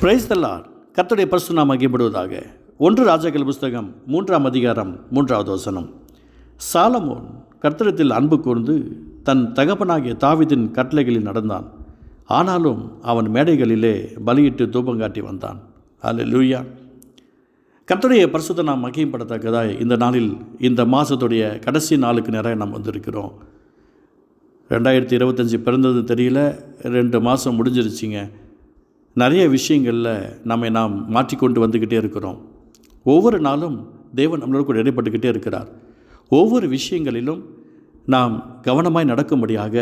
Price தல்லார் கர்த்தருடைய பரிசு நாம் மகிப்படுவதாக ஒன்று ராஜாக்கள் புஸ்தகம் மூன்றாம் அதிகாரம் மூன்றாவது வசனம். சாலமோன் கர்த்தரத்தில் அன்பு கூர்ந்து தன் தகப்பனாகிய தாவிதின் கட்டளைகளில் நடந்தான். ஆனாலும் அவன் மேடைகளிலே பலியிட்டு தூபம் காட்டி வந்தான். அல்லேலூயா கர்த்தருடைய பரிசுத்த நாம் மகிம்படத்தக்கதாய் இந்த நாளில் இந்த மாதத்துடைய கடைசி நாளுக்கு நிறைய நாம் வந்திருக்கிறோம். ரெண்டாயிரத்தி இருபத்தஞ்சி பிறந்தது தெரியல ரெண்டு மாதம் முடிஞ்சிருச்சிங்க. நிறைய விஷயங்களில் நம்மை நாம் மாற்றிக்கொண்டு வந்துக்கிட்டே இருக்கிறோம். ஒவ்வொரு நாளும் தேவன் நம்மளோட கூட இடைப்பட்டுக்கிட்டே இருக்கிறார். ஒவ்வொரு விஷயங்களிலும் நாம் கவனமாய் நடக்கும்படியாக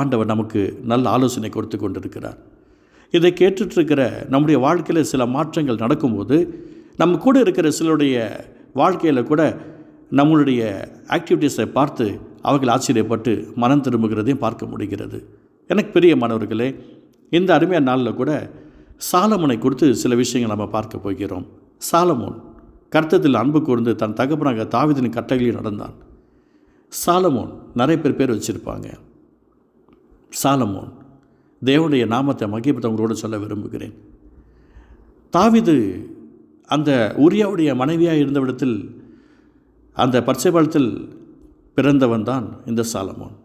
ஆண்டவர் நமக்கு நல்ல ஆலோசனை கொடுத்து கொண்டிருக்கிறார். இதை கேட்டுட்ருக்கிற நம்முடைய வாழ்க்கையில் சில மாற்றங்கள் நடக்கும்போது நம்ம கூட இருக்கிற சிலருடைய வாழ்க்கையில் கூட நம்மளுடைய ஆக்டிவிட்டீஸை பார்த்து அவர்கள் ஆச்சரியப்பட்டு மனம் திரும்புகிறதையும் பார்க்க முடிகிறது. எனக்கு பெரிய மாணவர்களே இந்த அருமையான நாளில் கூட சாலமோனை குறித்து சில விஷயங்கள் நம்ம பார்க்க போகிறோம். சாலமோன் கர்த்தத்தில் அன்பு கூர்ந்து தன் தகப்பனாக தாவிதின் கட்டளையில் நடந்தான். சாலமோன் நிறைய பேர் பேர் வச்சுருப்பாங்க. சாலமோன் தேவனுடைய நாமத்தை மகிழ்ப்பத்தவங்களோடு சொல்ல விரும்புகிறேன். தாவிது அந்த உரியாவுடைய மனைவியாக இருந்த விடத்தில் அந்த பச்சைபாலத்தில் பிறந்தவன் தான் இந்த சாலமோன்.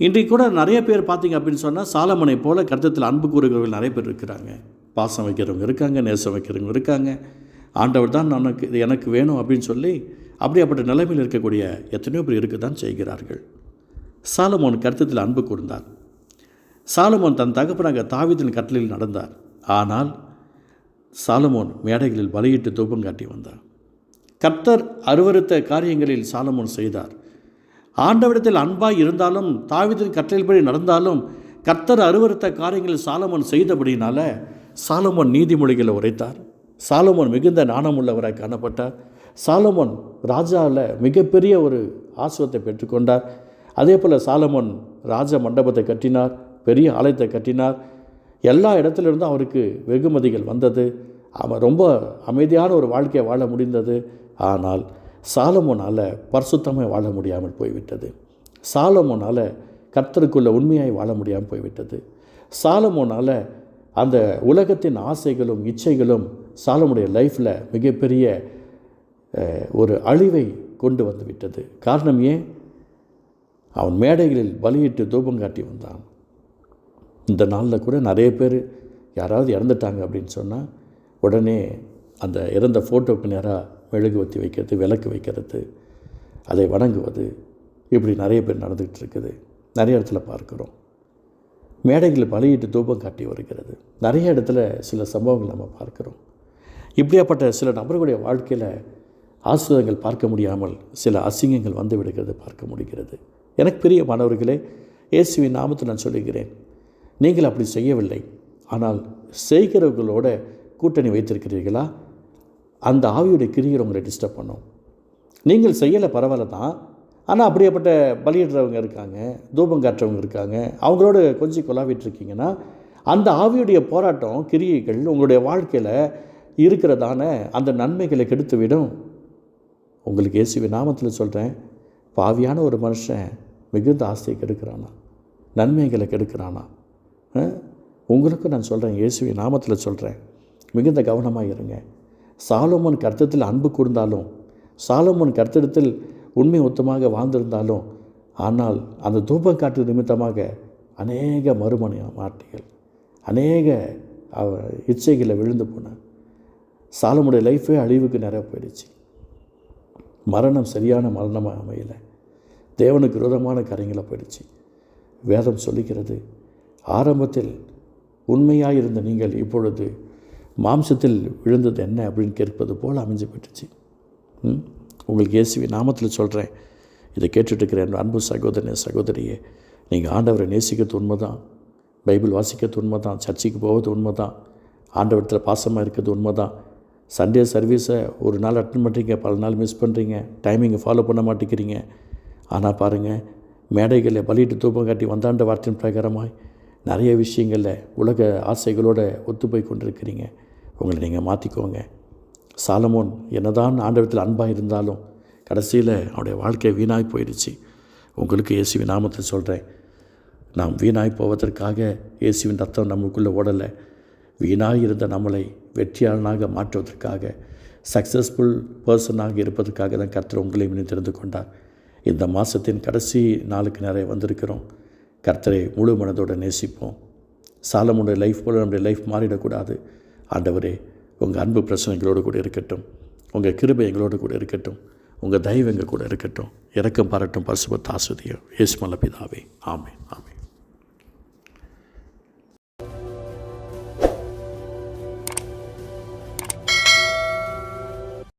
இன்றைக்கு கூட நிறைய பேர் பார்த்தீங்க அப்படின்னு சொன்னால் சாலமனை போல கருத்தத்தில் அன்பு கூறுகிறவர்கள் நிறைய பேர் இருக்கிறாங்க. பாசம் வைக்கிறவங்க இருக்காங்க நேசம் வைக்கிறவங்க இருக்காங்க. ஆண்டவர் தான் எனக்கு இது எனக்கு வேணும் அப்படின்னு சொல்லி அப்படியாப்பட்ட நிலைமையில் இருக்கக்கூடிய எத்தனையோ பேர் இருக்க தான் செய்கிறார்கள். சாலமோன் கருத்தத்தில் அன்பு கூர்ந்தார். சாலமோன் தன் தகப்பனாக தாவிதின் கட்டளையில் நடந்தார். ஆனால் சாலமோன் மேடைகளில் பலியிட்டு தூபம் காட்டி வந்தார். கர்த்தர் அருவருத்த காரியங்களில் சாலமோன் செய்தார். ஆண்டவிடத்தில் அன்பாய் இருந்தாலும் தாவிதின் கட்டளைப்படி நடந்தாலும் கர்த்தர் அருவறுத்த காரியங்களில் சாலமோன் செய்தபடினால சாலமோன் நீதிமொழிகளை உரைத்தார். சாலமோன் மிகுந்த நாணமுள்ளவராக காணப்பட்டார். சாலமோன் ராஜாவில் மிகப்பெரிய ஒரு ஆசுவத்தை பெற்றுக்கொண்டார். அதே போல் சாலமோன் ராஜ மண்டபத்தை கட்டினார் பெரிய ஆலயத்தை கட்டினார். எல்லா இடத்துலேருந்தும் அவருக்கு வெகுமதிகள் வந்தது. அவன் ரொம்ப அமைதியான ஒரு வாழ்க்கையை வாழ முடிந்தது. ஆனால் சாலமோனால் பரிசுத்தமாக வாழ முடியாமல் போய்விட்டது. சாலமோனால் கர்த்தருக்குள்ள உண்மையாய் வாழ முடியாமல் போய்விட்டது. சாலமோனால் அந்த உலகத்தின் ஆசைகளும் இச்சைகளும் சாலமுடைய லைஃப்பில் மிகப்பெரிய ஒரு அழிவை கொண்டு வந்து விட்டது. காரணம் ஏன்? அவன் மேடைகளில் பலியிட்டு தூபம் காட்டி வந்தான். இந்த நாளில் கூட நிறைய பேர் யாராவது இறந்துட்டாங்க அப்படின்னு சொன்னால் உடனே அந்த இறந்த ஃபோட்டோவுக்கு நேராக மெழுகுவத்தி வைக்கிறது விளக்கு வைக்கிறது அதை வணங்குவது. இப்படி நிறைய பேர் நடந்துக்கிட்டு இருக்குது. நிறைய இடத்துல பார்க்குறோம். மேடைகளில் பலியிட்டு தூபம் காட்டி வருகிறது. நிறைய இடத்துல சில சம்பவங்கள் நம்ம பார்க்குறோம். இப்படியாப்பட்ட சில நபர்களுடைய வாழ்க்கையில் ஆசிரியங்கள் பார்க்க முடியாமல் சில அசிங்கங்கள் வந்து விடுகிறது பார்க்க முடிகிறது. எனக்கு பெரிய மாணவர்களே இயேசுவின் நாமத்தில் நான் சொல்லுகிறேன் நீங்கள் அப்படி செய்யவில்லை. ஆனால் செய்கிறவர்களோட கூட்டணி வைத்திருக்கிறீர்களா? அந்த ஆவியுடைய கிரியை உங்களை டிஸ்டர்ப் பண்ணும். நீங்கள் செய்யலை பரவாயில்ல தான். ஆனால் அப்படியேப்பட்ட பலியிடுறவங்க இருக்காங்க தூபம் காட்டுறவங்க இருக்காங்க அவங்களோட கொஞ்சம் கொலாவிட்டு இருக்கீங்கன்னா அந்த ஆவியுடைய போராட்டம் கிரியைகள் உங்களுடைய வாழ்க்கையில் இருக்கிறதான அந்த நன்மைகளை கெடுத்து விடும் உங்களுக்கு இயேசுவி நாமத்தில் சொல்கிறேன் பாவியான ஒரு மனுஷன் மிகுந்த ஆசையை கெடுக்கிறானா? நன்மைகளை கெடுக்கிறானா? உங்களுக்கும் நான் சொல்கிறேன் இயேசுவி நாமத்தில் சொல்கிறேன் மிகுந்த கவனமாக இருங்க. சாலோமன் கர்த்தத்தில் அன்பு கூர்ந்தாலும் சாலோமன் கர்த்தத்தில் உண்மை ஒத்தமாக வாழ்ந்திருந்தாலும் ஆனால் அந்த தூபம் காட்டு நிமித்தமாக அநேக மறுமணி மாட்டிகள் அநேக அவ இச்சைகளை விழுந்து போனான் சாலமுடைய லைஃபே அழிவுக்கு நிறைய போயிடுச்சு. மரணம் சரியான மரணமாக அமையலை. தேவனுக்கு விரோதமான காரியங்களாக போயிடுச்சு. வேதம் சொல்லுகிறது ஆரம்பத்தில் உண்மையாக இருந்த நீங்கள் இப்பொழுது மாம்சத்தில் விழுந்தது என்ன அப்படின்னு கேட்பது போல் அமைஞ்சு போயிட்டுச்சு. ம்? உங்களுக்கு இயேசுவி நாமத்தில் சொல்கிறேன் இதை கேட்டுட்டுருக்கிற என் அன்பு சகோதரனே சகோதரியே நீங்கள் ஆண்டவரை நேசிக்கிறது உண்மை தான் பைபிள் வாசிக்கிறது உண்மை தான் சர்ச்சுக்கு போவது உண்மை தான் ஆண்டவரத்தில் பாசமாக இருக்கிறது உண்மை தான் சண்டே சர்வீஸை ஒரு நாள் அட்டன் பண்ணுறீங்க பல நாள் மிஸ் பண்ணுறீங்க டைமிங்கை ஃபாலோ பண்ண மாட்டேங்கிறீங்க. ஆனால் பாருங்கள் மேடைகளில் பலியிட்டு தூப்பம் காட்டி வந்தாண்ட வார்த்தையின் பிரகாரமாய் நிறைய விஷயங்களில் உலக ஆசைகளோடு ஒத்து போய் கொண்டிருக்கிறீங்க. உங்களை நீங்கள் மாற்றிக்கோங்க சாலமோன் என்னதான் ஆண்டவத்தில் அன்பாக இருந்தாலும் கடைசியில் அவனுடைய வாழ்க்கை வீணாய் போயிடுச்சு. உங்களுக்கு இயேசுவின் நாமத்தை சொல்கிறேன் நாம் வீணாய் போவதற்காக இயேசுவின் ரத்தம் நமக்குள்ளே ஓடலை. வீணாக இருந்த நம்மளை வெற்றியாளனாக மாற்றுவதற்காக சக்ஸஸ்ஃபுல் பர்சனாக இருப்பதற்காக தான் கர்த்தர் உங்களையும் தெரிந்து கொண்டார். இந்த மாதத்தின் கடைசி நாளுக்கு நிறைய வந்திருக்கிறோம். கர்த்தரை முழு மனதோடு நேசிப்போம். சாலமுடைய லைஃப் போல் நம்முடைய லைஃப் மாறிடக்கூடாது. ஆண்டவரே உங்கள் அன்பு பிரச்சனைகளோடு கூட இருக்கட்டும். உங்கள் கிருபை எங்களோடு கூட இருக்கட்டும். உங்கள் தயவு எங்கள் கூட இருக்கட்டும். இறக்கம் பாரட்டும் பசுபத் ஆசுதியோ இயேசுமல்ல பிதாவே ஆமே ஆமே